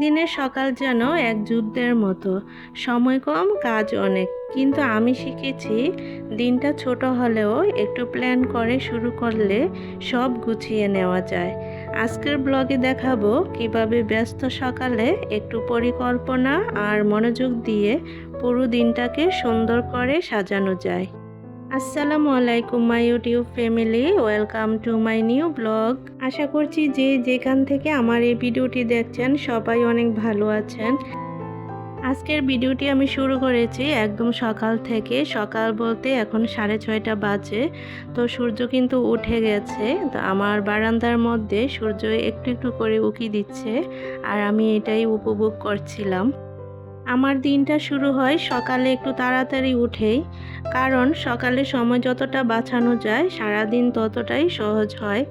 প্রতিদিনের সকাল যেন এক যুদ্ধের মতো। সময় কম, কাজ অনেক। কিন্তু আমি শিখেছি, দিনটা ছোট হলেও একটু প্ল্যান করে শুরু করলে সব গুছিয়ে নেওয়া যায়। আজকের ব্লগে দেখাবো কীভাবে ব্যস্ত সকালে একটু পরিকল্পনা আর মনোযোগ দিয়ে পুরো দিনটাকে সুন্দর করে সাজানো যায়। আসসালামু আলাইকুম my YouTube family welcome to my new blog আশা করছি যে যেখান থেকে আমার এই ভিডিওটি দেখছেন, সবাই অনেক ভালো আছেন। আজকের ভিডিওটি আমি শুরু করেছি একদম সকাল থেকে। সকাল বলতে এখন সাড়ে ছয়টা বাজে, তো সূর্য কিন্তু উঠে গেছে। তো আমার বারান্দার মধ্যে সূর্য একটু একটু করে উকি দিচ্ছে, আর আমি এটাই উপভোগ করছিলাম। আমার দিনটা শুরু হয় সকালে একটু তাড়াতাড়ি উঠেই, কারণ সকালে সময় যতটা বাঁচানো যায় সারাদিন ততটাই সহজ হয়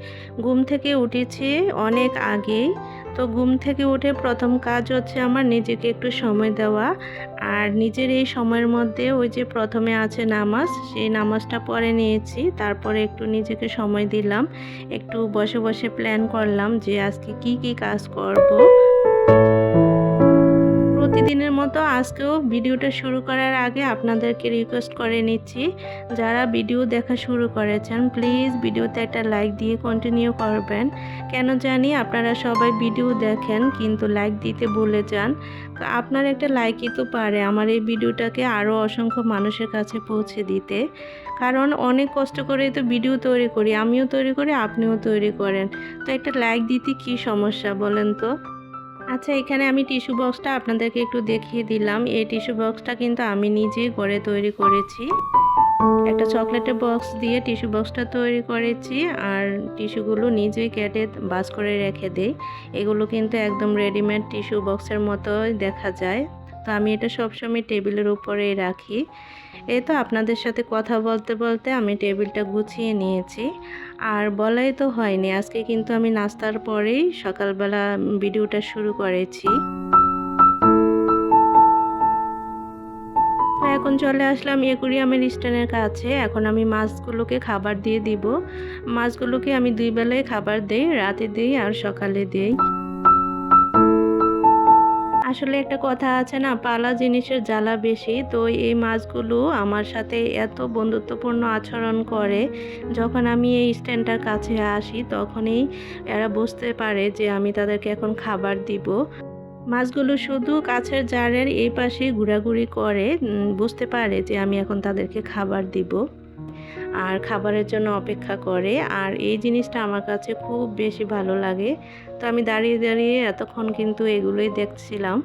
ঘুম থেকে উঠেছি অনেক আগেই, তো ঘুম থেকে উঠে প্রথম কাজ হচ্ছে আমার নিজেকে একটু সময় দেওয়া, আর নিজের এই সময়ের মধ্যে ওই যে প্রথমে আছে নামাজ, সেই নামাজটা পরে নিয়েছি, তারপরে একটু নিজেকে সময় দিলাম, একটু বসে বসে প্ল্যান করলাম যে আজকে কি কি কাজ করব। প্রতিদিনের মতো আজকেও ভিডিওটা শুরু করার আগে আপনাদেরকে রিকোয়েস্ট করে নিচ্ছি, যারা ভিডিও দেখা শুরু করেছেন প্লিজ ভিডিওতে একটা লাইক দিয়ে কন্টিনিউ করবেন। কেন জানি আপনারা সবাই ভিডিও দেখেন, কিন্তু লাইক দিতে ভুলে যান। আপনার একটা লাইকই তো পারে আমার এই ভিডিওটাকে আরও অসংখ্য মানুষের কাছে পৌঁছে দিতে। কারণ অনেক কষ্ট করে তো ভিডিও তৈরি করি, আমিও তৈরি করি, আপনিও তৈরি করেন। তো একটা লাইক দিতে কি সমস্যা বলেন তো? আচ্ছা এখানে আমি টিস্যু বক্সটা আপনাদেরকে একটু দেখিয়ে দিলাম। এই টিস্যু বক্সটা কিন্তু আমি নিজে করে তৈরি করেছি। একটা চকলেটের বক্স দিয়ে টিস্যু বক্সটা তৈরি করেছি আর টিস্যুগুলো নিজেই কেটে বাস করে রেখে দেই। এগুলো কিন্তু একদম রেডিমেড টিস্যু বক্সের মতোই দেখা যায়। তো আমি এটা সবসময় টেবিলের উপরেই রাখি। এই তো আপনাদের সাথে কথা বলতে বলতে আমি টেবিলটা গুছিয়ে নিয়েছি। আর বলাই তো হয়নি, আজকে কিন্তু আমি নাস্তার পরেই সকালবেলা ভিডিওটা শুরু করেছি। এখন চলে আসলাম একুরিয়ামের স্ট্যান্ডের কাছে। এখন আমি মাছগুলোকে খাবার দিয়ে দিব। মাছগুলোকে আমি দুই বেলায় খাবার দেই, রাতে দিই আর সকালে দিই। আসলে একটা কথা আছে না, পালা জিনিসের জ্বালা বেশি। তো এই মাছগুলো আমার সাথে এত বন্ধুত্বপূর্ণ আচরণ করে, যখন আমি এই স্ট্যান্ডটার কাছে আসি, তখনই এরা বুঝতে পারে যে আমি তাদেরকে এখন খাবার দিব। মাছগুলো শুধু কাছের জারের এই পাশে ঘোরাঘুরি করে বুঝতে পারে যে আমি এখন তাদেরকে খাবার দিব। আর খাবারের জন্য অপেক্ষা করে। আর এই জিনিসটা আমার কাছে খুব বেশি ভালো লাগে। তো আমি দাঁড়িয়ে দাঁড়িয়ে এতক্ষণ কিন্তু এগুলোই দেখছিলাম।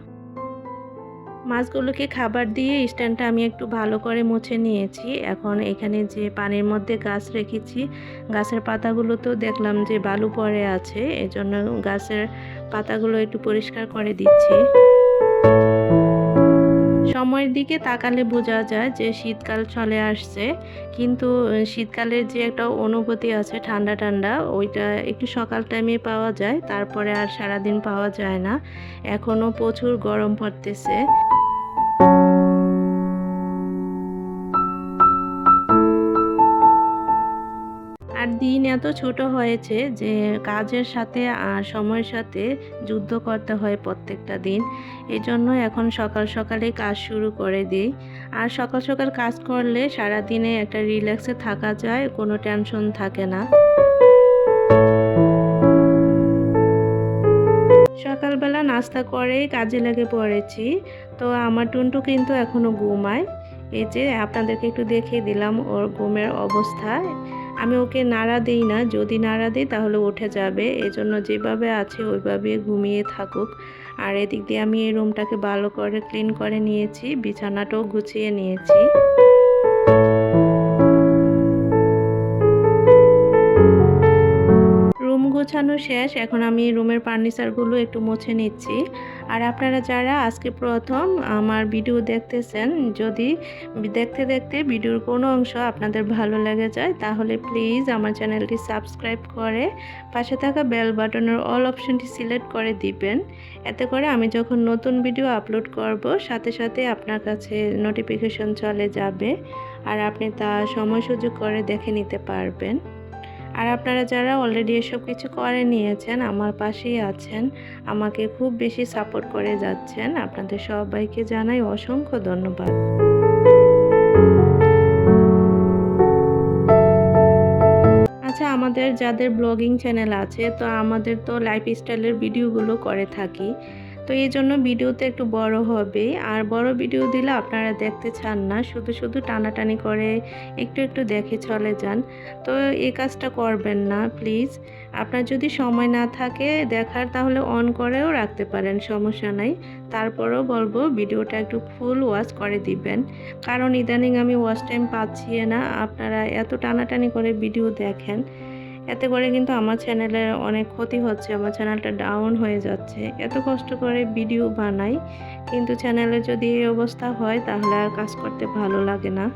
মাছগুলোকে খাবার দিয়ে স্ট্যান্ডটা আমি একটু ভালো করে মুছে নিয়েছি। এখন এখানে যে পানির মধ্যে গাছ রেখেছি, গাছের পাতাগুলো তো দেখলাম যে বালু পড়ে আছে। এজন্য গাছের পাতাগুলো একটু পরিষ্কার করে দিচ্ছি। সময়ের দিকে তাকালে বোঝা যায় যে শীতকাল চলে আসছে। কিন্তু শীতকালের যে একটা অনুভূতি আছে ঠান্ডা ঠান্ডা, ওইটা একটু সকাল টাইমে পাওয়া যায়, তারপরে আর সারাদিন পাওয়া যায় না। এখনও প্রচুর গরম পড়তেছে। দিন এত ছোট হয়েছে যে কাজের সাথে আর সময়ের সাথে যুদ্ধ করতে হয় প্রত্যেকটা দিন। এই জন্য এখন সকাল সকালে কাজ শুরু করে দিই। আর সকাল সকাল কাজ করলে সারা দিনে একটা রিল্যাক্সে থাকা যায়, কোনো টেনশন থাকে না। সকালবেলা নাস্তা করেই কাজে লেগে পড়েছি। তো আমার টুনটু কিন্তু এখনও ঘুমায়। এই যে আপনাদেরকে একটু দেখিয়ে দিলাম ওর ঘুমের অবস্থা। আমি ওকে নাড়া দিই না। যদি নাড়া দিই তাহলে উঠে যাবে। এজন্য যেভাবে আছে ওইভাবে ঘুমিয়ে থাকুক। আর এদিক দিয়ে আমি এই রুমটাকে ভালো করে ক্লিন করে নিয়েছি। বিছানাটাও গুছিয়ে নিয়েছি। গোছানো শেষ, এখন আমি রুমের ফার্নিচারগুলো একটু মুছে নিচ্ছি। আর আপনারা যারা আজকে প্রথম আমার ভিডিও দেখতেছেন, যদি দেখতে দেখতে ভিডিওর কোনো অংশ আপনাদের ভালো লেগে যায়, তাহলে প্লিজ আমার চ্যানেলটি সাবস্ক্রাইব করে পাশে থাকা বেল বাটনের অল অপশনটি সিলেক্ট করে দিবেন। এতে করে আমি যখন নতুন ভিডিও আপলোড করব, সাথে সাথে আপনার কাছে নোটিফিকেশন চলে যাবে, আর আপনি তা সময় সুযোগ করে দেখে নিতে পারবেন। আর আপনারা যারা অলরেডি এসব কিছু করে নিয়েছেন, আমার পাশেই আছেন, আমাকে খুব বেশি সাপোর্ট করে যাচ্ছেন, আপনাদের সবাইকে জানাই অসংখ্য ধন্যবাদ। আচ্ছা আমাদের যাদের ব্লগিং চ্যানেল আছে, তো আমাদের তো লাইফস্টাইলের ভিডিওগুলো করে থাকি। তো এই জন্য ভিডিওতে একটু বড় হবে। আর বড় ভিডিও দিলে আপনারা দেখতে চান না। শুধু শুধু টানাটানি করে একটু একটু দেখে চলে যান। তো এই কাজটা করবেন না প্লিজ আপনার যদি সময় না থাকে দেখার, তাহলে অন করেও রাখতে পারেন, সমস্যা নাই। তারপরেও বলব ভিডিওটা একটু ফুল ওয়াচ করে দিবেন। কারণ ইদানিং আমি ওয়াচ টাইম পাচ্ছি না। আপনারা এত টানাটানি করে ভিডিও দেখেন। এতে করে কিন্তু আমার চ্যানেলের অনেক ক্ষতি হচ্ছে, আমার চ্যানেলটা ডাউন হয়ে যাচ্ছে। এত কষ্ট করে ভিডিও বানাই, কিন্তু চ্যানেলে যদি এই অবস্থা হয়, তাহলে আর কাজ করতে ভালো লাগে না।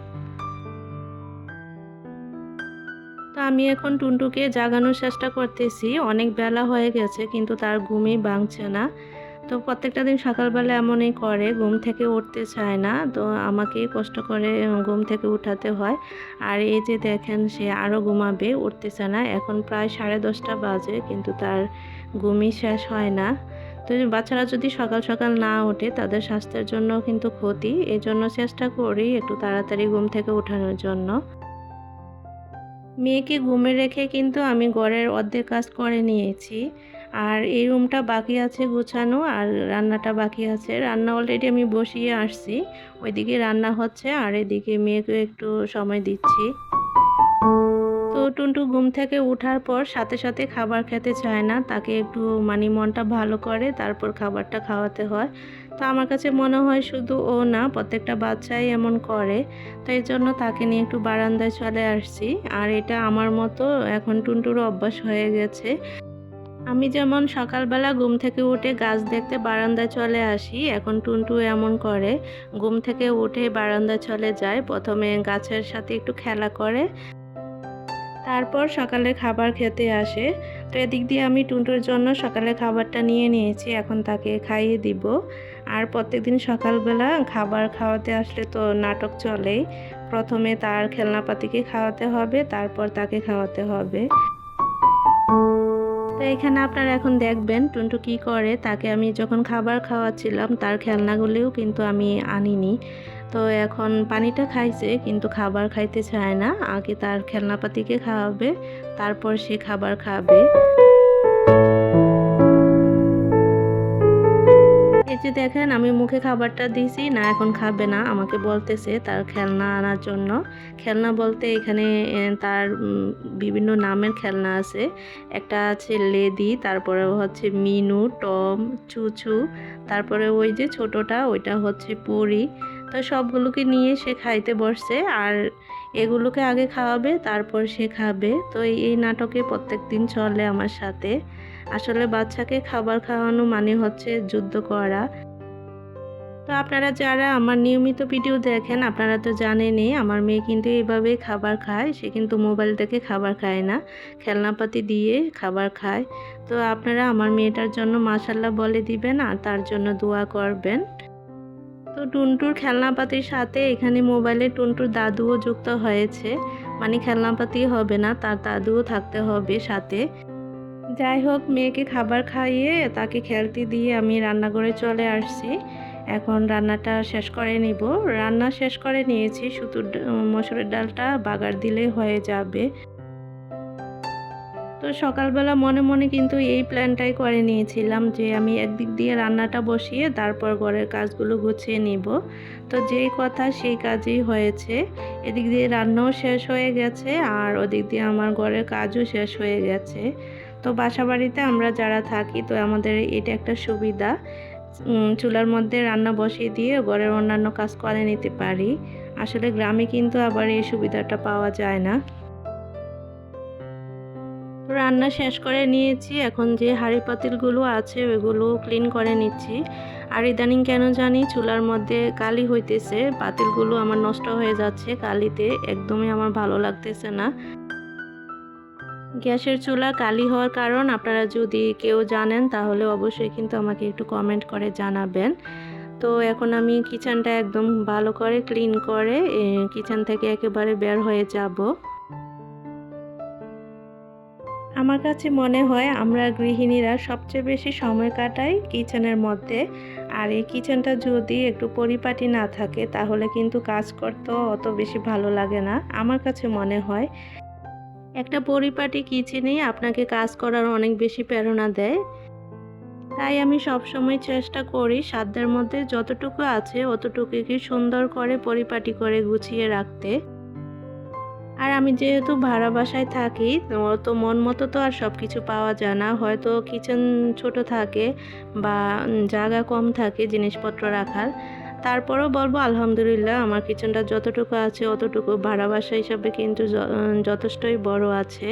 তো আমি এখন টুনটুকে জাগানোর চেষ্টা করতেছি, অনেক বেলা হয়ে গেছে, কিন্তু তার ঘুমই ভাঙছে না। তো প্রত্যেকটা দিন সকালবেলা এমনই করে, ঘুম থেকে উঠতে চায় না। তো আমাকেই কষ্ট করে ঘুম থেকে উঠাতে হয়। আর এই যে দেখেন, সে আরও ঘুমাবে, উঠতে চায় না। এখন প্রায় সাড়ে দশটা বাজে, কিন্তু তার ঘুমই শেষ হয় না। তো বাচ্চারা যদি সকাল সকাল না ওঠে, তাদের স্বাস্থ্যের জন্য কিন্তু ক্ষতি। এই জন্য চেষ্টা করি একটু তাড়াতাড়ি ঘুম থেকে ওঠানোর জন্য। মেয়েকে ঘুমে রেখে কিন্তু আমি ঘরের অর্ধেক কাজ করে নিয়েছি। আর এই রুমটা বাকি আছে গোছানো আর রান্নাটা বাকি আছে। রান্না অলরেডি আমি বসিয়ে আসছি। ওইদিকে রান্না হচ্ছে আর এদিকে মেয়েকে একটু সময় দিচ্ছি। তো টুনটু ঘুম থেকে ওঠার পর সাথে সাথে খাবার খেতে চায় না। তাকে একটু মানে মনটা ভালো করে তারপর খাবারটা খাওয়াতে হয়। তো আমার কাছে মনে হয় শুধু ও না, প্রত্যেকটা বাচ্চাই এমন করে। তো এই জন্য তাকে নিয়ে একটু বারান্দায় চলে আসছি। আর এটা আমার মতো এখন টুনটুরও অভ্যাস হয়ে গেছে। আমি যেমন সকালবেলা ঘুম থেকে উঠে গাছ দেখতে বারান্দায় চলে আসি, এখন টুনটু এমন করে। ঘুম থেকে উঠে বারান্দায় চলে যায়, প্রথমে গাছের সাথে একটু খেলা করে। তারপর সকালে খাবার খেতে আসে। তো এদিক দিয়ে আমি টুনটুর জন্য সকালে খাবারটা নিয়ে নিয়েছি, এখন তাকে খাইয়ে দিব। আর প্রত্যেকদিন সকালবেলা খাবার খাওয়াতে আসলে তো নাটক চলেই। প্রথমে তার খেলনাপাতিকে খাওয়াতে হবে, তারপর তাকে খাওয়াতে হবে। তো এখানে আপনারা এখন দেখবেন টুনটু কি করে। তাকে আমি যখন খাবার খাওয়াচ্ছিলাম, তার খেলনাগুলিও কিন্তু আমি আনিনি। তো এখন পানিটা খাইছে, কিন্তু খাবার খাইতে চায় না। আগে তার খেলনাপাতিকে খাওয়াবে, তারপর সে খাবার খাবে। যে দেখেন, আমি মুখে খাবারটা দিয়েছি না এখন খাবে না, আমাকে বলতেছে তার খেলনা আনার জন্য। খেলনা বলতে এখানে তার বিভিন্ন নামের খেলনা আছে। একটা আছে লেদি, তারপরে হচ্ছে মিনু, টম, চুচু, তারপরে ওই যে ছোটটা, ওইটা হচ্ছে পরি। তো সবগুলোকে নিয়ে সে খাইতে বসছে আর এগুলোকে আগে খাওয়াবে, তারপর সে খাবে। তো এই নাটকে প্রত্যেক দিন চলে আমার সাথে। আসলে বাচ্চাকে খাবার খাওয়ানো মানে হচ্ছে যুদ্ধ করা। তো আপনারা যারা আমার নিয়মিত ভিডিও দেখেন, আপনারা তো জানেনই, আমার মেয়ে কিন্তু এইভাবেই খাবার খায়। সে কিন্তু মোবাইল থেকে খাবার খায় না। খেলনাপাতি দিয়ে খাবার খায়। তো আপনারা আমার মেয়েটার জন্য মাসাল্লাহ বলে দিবেন আর তার জন্য দোয়া করবেন। তো টুনটুর খেলনাপাতির সাথে এখানে মোবাইলে টুনটুর দাদুও যুক্ত হয়েছে। মানে খেলনাপাতি হবে না, তার দাদুও থাকতে হবে সাথে। যাই হোক, মেয়েকে খাবার খাইয়ে তাকে খেলতে দিয়ে আমি রান্নাঘরে চলে আসছি। এখন রান্নাটা শেষ করে নিব। রান্না শেষ করে নিয়েছি শুধু মসুরের ডালটা বাগার দিলে হয়ে যাবে। তো সকালবেলা মনে মনে কিন্তু এই প্ল্যানটাই করে নিয়েছিলাম যে আমি একদিক দিয়ে রান্নাটা বসিয়ে তারপর ঘরের কাজগুলো গুছিয়ে নিব। তো যেই কথা সেই কাজই হয়েছে। এদিক দিয়ে রান্নাও শেষ হয়ে গেছে আর ওদিক দিয়ে আমার ঘরের কাজও শেষ হয়ে গেছে। তো বাসা বাড়িতে আমরা যারা থাকি তো আমাদের এটা একটা সুবিধা চুলার মধ্যে রান্না বসিয়ে দিয়ে ঘরের অন্যান্য কাজ করে নিতে পারি। আসলে গ্রামে কিন্তু আবার এই সুবিধাটা পাওয়া যায় না। রান্না শেষ করে নিয়েছি। এখন যে হাঁড়ি পাতিলগুলো আছে, ওইগুলো ক্লিন করে নিচ্ছি। আর ইদানিং কেন জানি চুলার মধ্যে কালি হইতেছে, পাতিলগুলো আমার নষ্ট হয়ে যাচ্ছে, কালিতে একদমই আমার ভালো লাগতেছে না। গ্যাসের চুলা কালি হওয়ার কারণ আপনারা যদি কেউ জানেন, তাহলে অবশ্যই কিন্তু আমাকে একটু কমেন্ট করে জানাবেন। তো এখন আমি কিচেনটা একদম ভালো করে ক্লিন করে কিচেন থেকে একেবারে বের হয়ে যাব। আমার কাছে মনে হয় আমরা গৃহিণীরা সবচেয়ে বেশি সময় কাটাই কিচেনের মধ্যে। আর এই কিচেনটা যদি একটু পরিপাটি না থাকে, তাহলে কিন্তু কাজ করতেও অত বেশি ভালো লাগে না, আমার কাছে মনে হয়। একটা পরিপাটি কিচেনেই আপনাকে কাজ করার অনেক বেশি প্রেরণা দেয়। তাই আমি সবসময় চেষ্টা করি সাধ্যের মধ্যে যতটুকু আছে, অতটুকুকে সুন্দর করে পরিপাটি করে গুছিয়ে রাখতে। আর আমি যেহেতু ভাড়া বাসায় থাকি তো মন মতো তো আর সব কিছু পাওয়া যায় না। হয়তো কিচেন ছোট থাকে বা জায়গা কম থাকে জিনিসপত্র রাখার। তারপরেও বলব আলহামদুলিল্লাহ আমার কিচেনটা যতটুকু আছে অতটুকু। ভাড়া বাসা হিসাবে কিন্তু যথেষ্টই বড় আছে।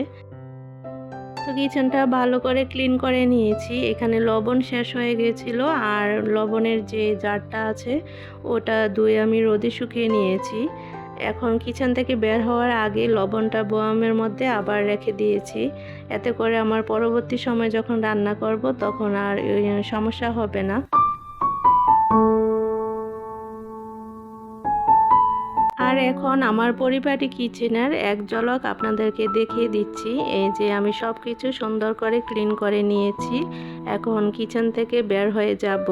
তো কিচেনটা ভালো করে ক্লিন করে নিয়েছি। এখানে লবণ শেষ হয়ে গিয়েছিল আর লবণের যে জারটা আছে, ওটা ধুয়ে আমি রোদে শুকিয়ে নিয়েছি। এখন কিচেন থেকে বের হওয়ার আগে লবণটা বয়ামের মধ্যে আবার রেখে দিয়েছি। এতে করে আমার পরবর্তী সময় যখন রান্না করব তখন আর সমস্যা হবে না। আর এখন আমার পরিপাটি কিচেনের এক ঝলক আপনাদেরকে দেখিয়ে দিচ্ছি। এই যে আমি সব কিছু সুন্দর করে ক্লিন করে নিয়েছি। এখন কিচেন থেকে বের হয়ে যাব।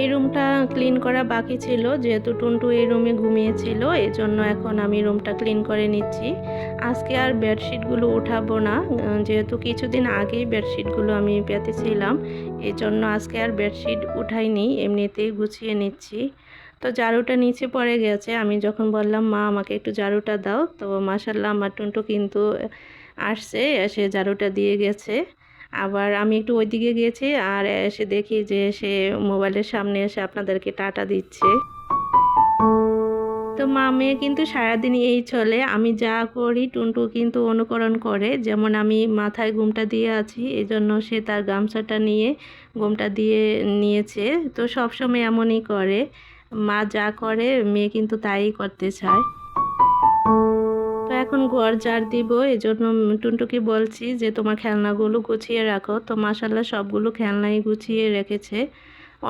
এই রুমটা ক্লিন করা বাকি ছিল, যেহেতু টুনটু এই রুমে ঘুমিয়েছিল জন্য এখন আমি রুমটা ক্লিন করে নিচ্ছি। আজকে আর বেডশিটগুলো উঠাবো না যেহেতু কিছুদিন আগেই বেডশিটগুলো আমি পেতেছিলাম এই জন্য আজকে আর বেডশিট উঠাইনি, এমনিতেই গুছিয়ে নিচ্ছি। তো ঝাড়ুটা নিচে পড়ে গেছে, আমি যখন বললাম, মা, আমাকে একটু ঝাড়ুটা দাও। তো মাসাল্লাহ আমার টুনটু কিন্তু আসছে এসে ঝাড়ুটা দিয়ে গেছে। আবার আমি একটু ওইদিকে গিয়েছি আর এসে দেখি যে সে মোবাইলের সামনে এসে আপনাদেরকে টাটা দিচ্ছে। তো মা মেয়ে কিন্তু সারাদিন এই চলে। আমি যা করি টুনটু কিন্তু অনুকরণ করে। যেমন আমি মাথায় ঘুমটা দিয়ে আছি এই জন্য সে তার গামছাটা নিয়ে ঘুমটা দিয়ে নিয়েছে। তো সবসময় এমনই করে। মা যা করে, মেয়ে কিন্তু তাই করতে চায়। এখন ঘর ঝাড় দিব এই জন্য টুনটুকি বলছি যে তোমার খেলনাগুলো গুছিয়ে রাখো। তো মাসাল্লাহ সবগুলো খেলনাই গুছিয়ে রেখেছে।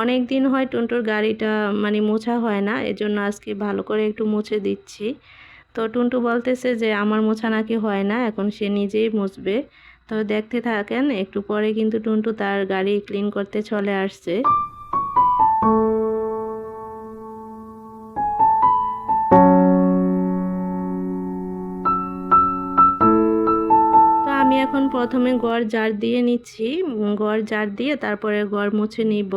অনেক দিন হয় টুনটুর গাড়িটা মানে মোছা হয় না, এজন্য আজকে ভালো করে একটু মুছে দিচ্ছি। তো টুনটু বলতেছে যে আমার মোছা নাকি হয় না, এখন সে নিজেই মুছবে। তো দেখতে থাকেন, একটু পরে কিন্তু টুনটু তার গাড়ি ক্লিন করতে চলে আসছে। প্রথমে গড় জার দিয়ে নিচ্ছি গড় জার দিয়ে তারপরে গড় মুছে নিব।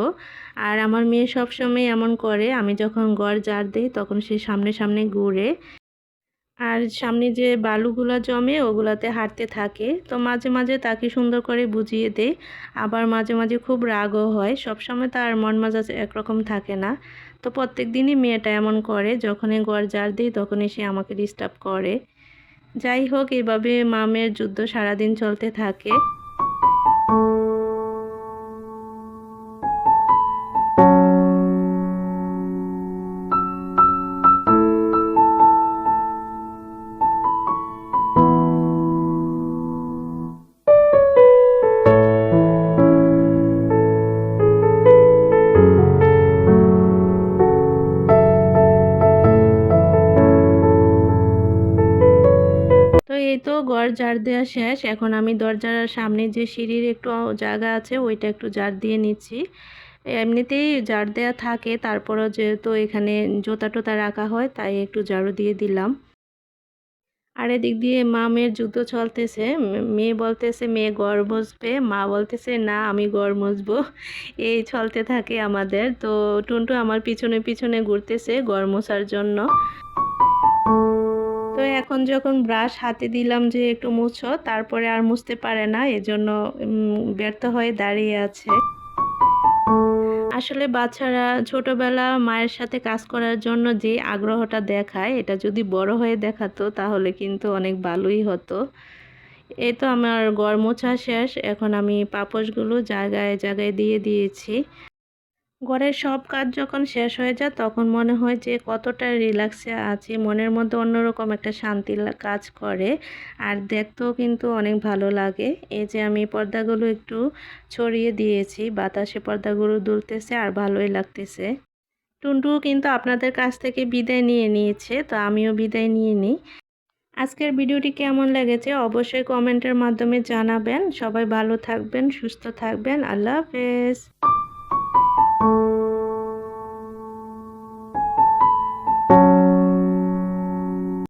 আর আমার মেয়ে সবসময় এমন করে, আমি যখন গড় জার দিই তখন সে সামনে সামনে ঘুরে। আর সামনে যে বালুগুলা জমে ওগুলাতে হাঁটতে থাকে, তো মাঝে মাঝে তাকে সুন্দর করে বুঝিয়ে দেই। আবার মাঝে মাঝে খুব রাগও হয়, সবসময় তার মন মেজাজ একরকম থাকে না। তো প্রত্যেক দিনই মেয়েটা এমন করে, যখনই গড় জার দিই তখনই সে আমাকে ডিস্টার্ব করে। যাই হোক এভাবে মামের যুদ্ধ সারাদিন চলতে থাকে। ঝাড় দেওয়া শেষ। এখন আমি দরজার সামনে যে সিঁড়ির একটু জায়গা আছে, ওইটা একটু ঝাড় দিয়ে নিচ্ছি। এমনিতেই ঝাড় দেওয়া থাকে, তারপরও যেহেতু এখানে জোতা টোতা রাখা হয়, তাই একটু ঝাড়ু দিয়ে দিলাম। আর এদিক দিয়ে মা মেয়ের যুদ্ধ চলতেছে মেয়ে বলতেছে, মেয়ে গড় বসবে মা বলতেছে, না, আমি গড় মুছবো। এই চলতে থাকে আমাদের। তো টুনটু আমার পিছনে পিছনে ঘুরতেছে গড় মোছার জন্য। তো এখন যখন ব্রাশ হাতে দিলাম যে একটু মুছো, তারপরে আর মুছতে পারে না, এজন্য ব্যর্থ হয়ে দাঁড়িয়ে আছে। আসলে বাচ্চারা ছোটবেলা মায়ের সাথে কাজ করার জন্য যে আগ্রহটা দেখায়, এটা যদি বড় হয়ে দেখাতো, তাহলে কিন্তু অনেক ভালোই হতো। এই তো আমার গড় মোছা শেষ, এখন আমি পাপোশগুলো জায়গায় জায়গায় দিয়ে দিয়েছি। ঘরের সব কাজ যখন শেষ হয়ে যায়, তখন মনে হয় যে কতটা রিল্যাক্সে আছি। মনের মধ্যে অন্যরকম একটা শান্তি কাজ করে। আর দেখতেও কিন্তু অনেক ভালো লাগে। এই যে আমি পর্দাগুলো একটু ছড়িয়ে দিয়েছি, বাতাসে পর্দাগুলো দুলতেছে আর ভালোই লাগতেছে। টুনটু কিন্তু আপনাদের কাছ থেকে বিদায় নিয়ে নিয়েছে, তো আমিও বিদায় নিয়ে নিই। আজকের ভিডিওটি কেমন লেগেছে অবশ্যই কমেন্টের মাধ্যমে জানাবেন। সবাই ভালো থাকবেন, সুস্থ থাকবেন। আল্লাহ হাফেজ।